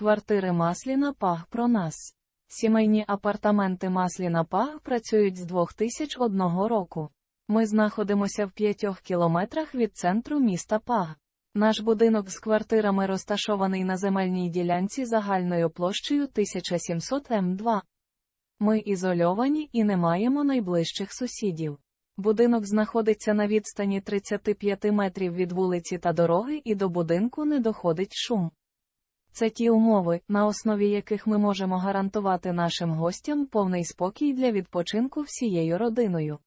Квартири Масліна Паг про нас. Сімейні апартаменти Масліна Паг працюють з 2001 року. Ми знаходимося в 5 кілометрах від центру міста Паг. Наш будинок з квартирами розташований на земельній ділянці загальною площею 1700 М2. Ми ізольовані і не маємо найближчих сусідів. Будинок знаходиться на відстані 35 метрів від вулиці та дороги і до будинку не доходить шум. Це ті умови, на основі яких ми можемо гарантувати нашим гостям повний спокій для відпочинку всією родиною.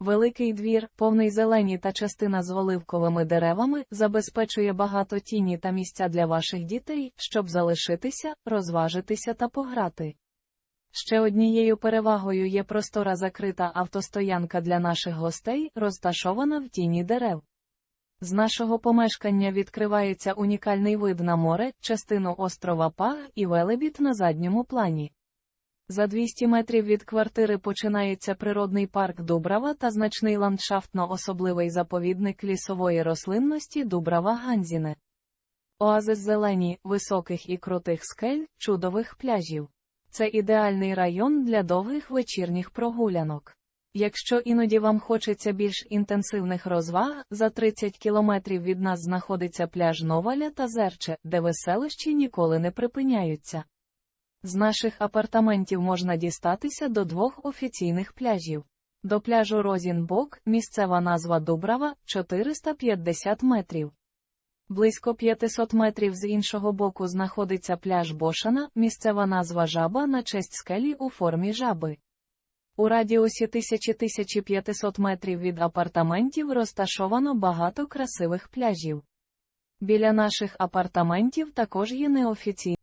Великий двір, повний зелені та частина з оливковими деревами, забезпечує багато тіні та місця для ваших дітей, щоб залишитися, розважитися та пограти. Ще однією перевагою є простора закрита автостоянка для наших гостей, розташована в тіні дерев. З нашого помешкання відкривається унікальний вид на море, частину острова Паг і велебіт на задньому плані. За 200 метрів від квартири починається природний парк Дубрава та значний ландшафтно особливий заповідник лісової рослинності Дубрава Ганзіне. Оазис зелені, високих і крутих скель, чудових пляжів. Це ідеальний район для довгих вечірніх прогулянок. Якщо іноді вам хочеться більш інтенсивних розваг, за 30 кілометрів від нас знаходиться пляж Новаля та Зерче, де веселощі ніколи не припиняються. З наших апартаментів можна дістатися до двох офіційних пляжів. До пляжу Розінбок, місцева назва Дубрава, 450 метрів. Близько 500 метрів з іншого боку знаходиться пляж Бошана, місцева назва жаба на честь скелі у формі жаби. У радіусі 1000-1500 метрів від апартаментів розташовано багато красивих пляжів. Біля наших апартаментів також є неофіційні